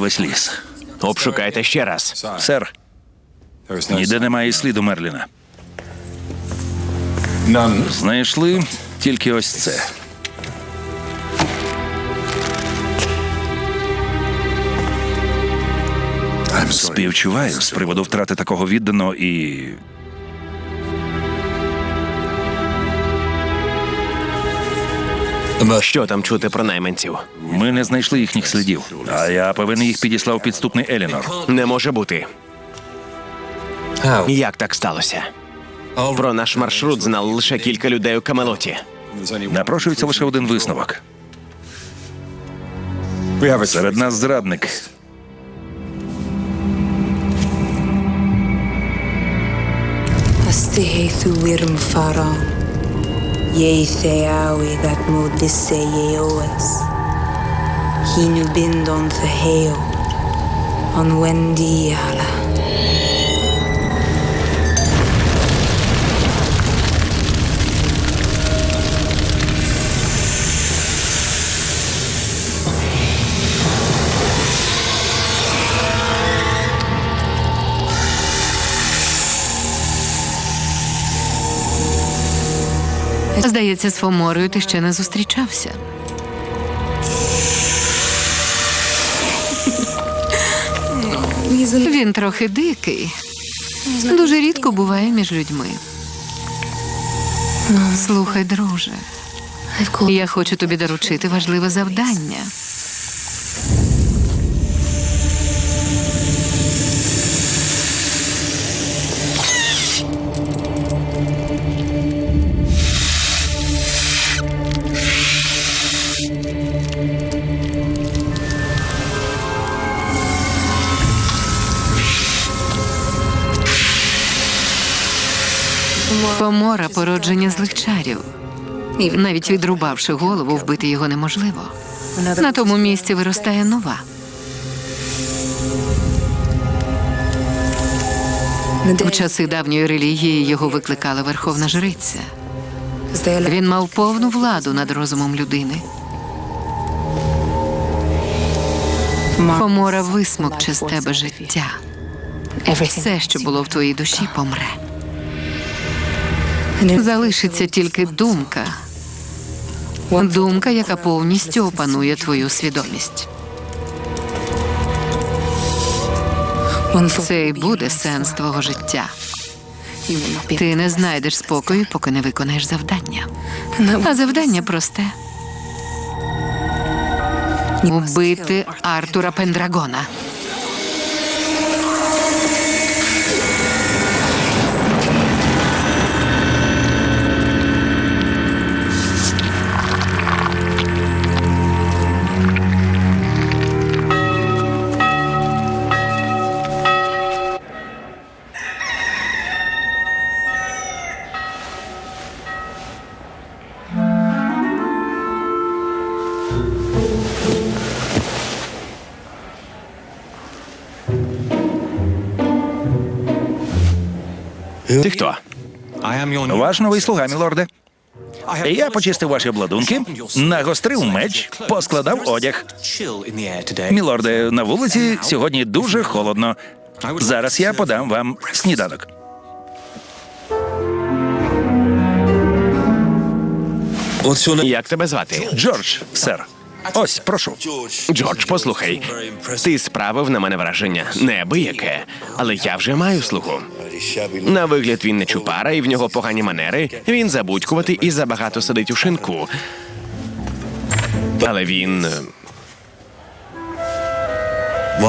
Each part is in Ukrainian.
весь ліс. Обшукайте ще раз. Сер, ніде немає і сліду Мерліна. Знайшли тільки ось це. Співчуваю з приводу втрати такого відданого і. Що там чути про найманців? Ми не знайшли їхніх слідів. А я повинен їх підіслав підступний Елінор. Не може бути. Як так сталося? Про наш маршрут знали лише кілька людей у Камелоті. Напрошується лише один висновок. Серед нас зрадник. Astiheithu wirm faran. Jeitheawi that modisse Yeoes, hinu bindon the hail, on Wendy Yala. Здається, з Фоморою ти ще не зустрічався. Він трохи дикий. Дуже рідко буває між людьми. Слухай, друже, я хочу тобі доручити важливе завдання. Помора породження злих чарів. Навіть відрубавши голову, вбити його неможливо. На тому місці виростає нова. В часи давньої релігії його викликала верховна жриця. Він мав повну владу над розумом людини. Помора висмокче з тебе життя. Все, що було в твоїй душі, помре. Залишиться тільки думка. Думка, яка повністю опанує твою свідомість. Це і буде сенс твого життя. Ти не знайдеш спокою, поки не виконаєш завдання. А завдання просте. Убити Артура Пендрагона. Ти хто? Ваш новий слуга, мілорде. Я почистив ваші обладунки, нагострив меч, поскладав одяг. Мілорде, на вулиці сьогодні дуже холодно. Зараз я подам вам сніданок. Як тебе звати? Джордж, сер. Ось, прошу. Джордж, послухай. Ти справив на мене враження неабияке, але я вже маю слугу. На вигляд він не чупара, і в нього погані манери. Він забудькуватий і забагато сидить у шинку. Але він. е,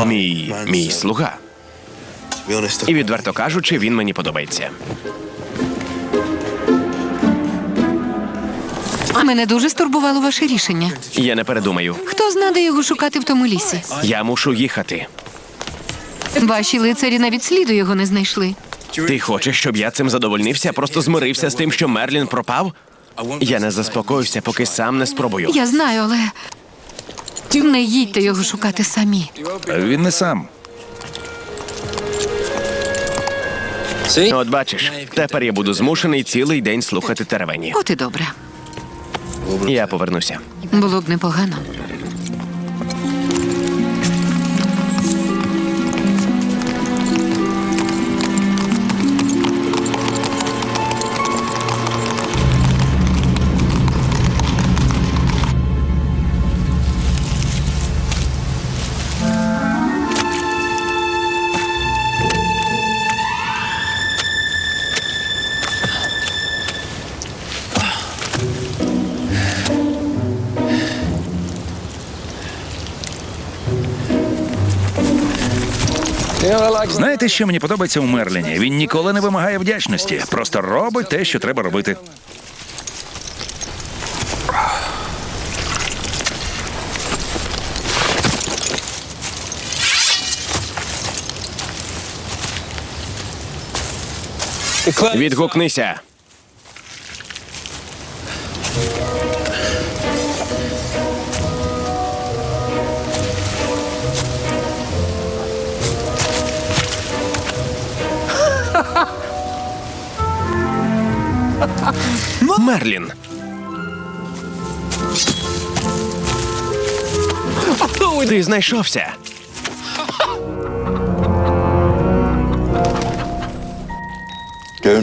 Мій, мій слуга. І відверто кажучи, він мені подобається. Мене дуже стурбувало ваше рішення. Я не передумаю. Хто зна, де його шукати в тому лісі? Я мушу їхати. Ваші лицарі навіть сліду його не знайшли. Ти хочеш, щоб я цим задовольнився, просто змирився з тим, що Мерлін пропав? Я не заспокоюся, поки сам не спробую. Я знаю, але не їдьте його шукати самі. Він не сам. От бачиш, тепер я буду змушений цілий день слухати теревені. От і добре. Я повернуся. Було б непогано. Знаєте, що мені подобається у Мерліні? Він ніколи не вимагає вдячності, просто робить те, що треба робити. Відгукнися. Мерлін. Ти знайшовся.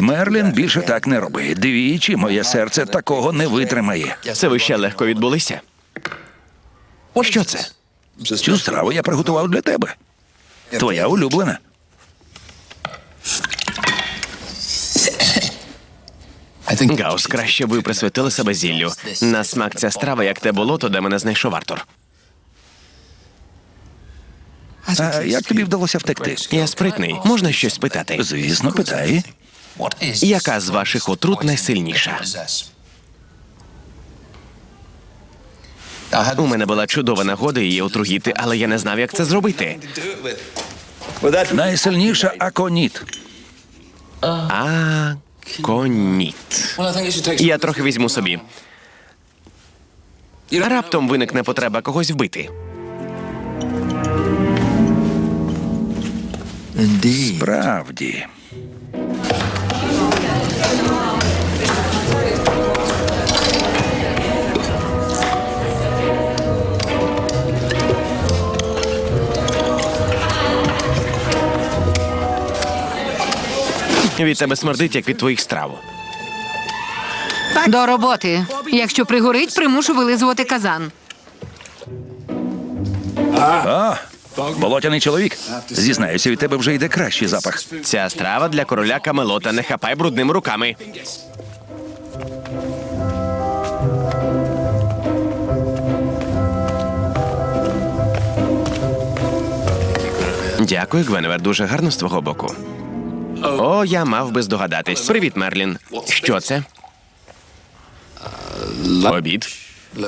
Мерлін більше так не роби. Двічі моє серце такого не витримає. Це ви ще легко відбулися. Що це? Цю страву я приготував для тебе. Твоя улюблена. Гаус, краще ви присвятили себе зіллю. На смак ця страва, як те болото, де мене знайшов Артур. А як тобі вдалося втекти? Я спритний. Можна щось спитати? Звісно, питай. Яка з ваших отрут найсильніша? У мене була чудова нагода її отруїти, але я не знав, як це зробити. Найсильніша аконіт. А коніт. Я трохи візьму собі. Раптом виникне потреба когось вбити. Правді. Від тебе смердить, як від твоїх страв. До роботи. Якщо пригорить, примушу вилизувати казан. А, болотяний чоловік. Зізнаюся, від тебе вже йде кращий запах. Ця страва для короля Камелота. Не хапай брудними руками. Дякую, Гвеневер. Дуже гарно з твого боку. О, я мав би здогадатись. Привіт, Мерлін. Що це? Обід.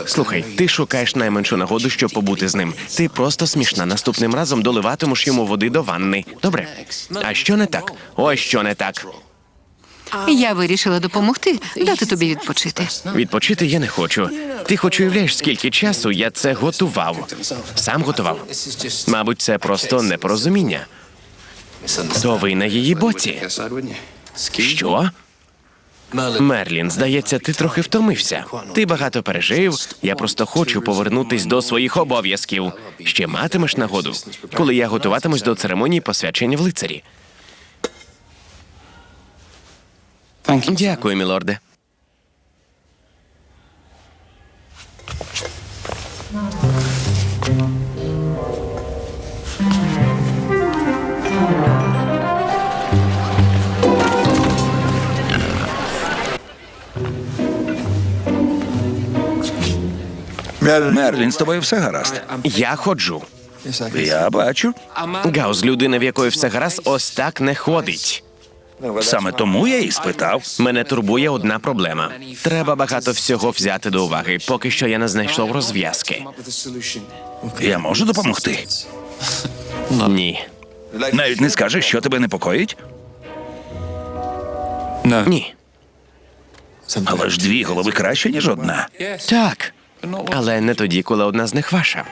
Слухай, ти шукаєш найменшу нагоду, щоб побути з ним. Ти просто смішна. Наступним разом доливатимеш йому води до ванни. Добре? А що не так? Ось що не так. Я вирішила допомогти, дати тобі відпочити. Відпочити я не хочу. Ти хоч уявляєш, скільки часу я це готував. Сам готував. Мабуть, це просто непорозуміння. То ви на її боці. Що? Мерлін, здається, ти трохи втомився. Ти багато пережив. Я просто хочу повернутись до своїх обов'язків. Ще матимеш нагоду, коли я готуватимусь до церемонії посвячення в лицарі. Дякую, мілорде. Мерлін, з тобою все гаразд. Я ходжу. Я бачу. Гаус, людина, в якої все гаразд, ось так не ходить. Саме тому я і спитав. Мене турбує одна проблема. Треба багато всього взяти до уваги. Поки що я не знайшов розв'язки. Я можу допомогти. Ні. Навіть не скажеш, що тебе непокоїть. Ні. Але ж дві голови краще, ніж одна. Так. Але не тоді, коли одна з них ваша.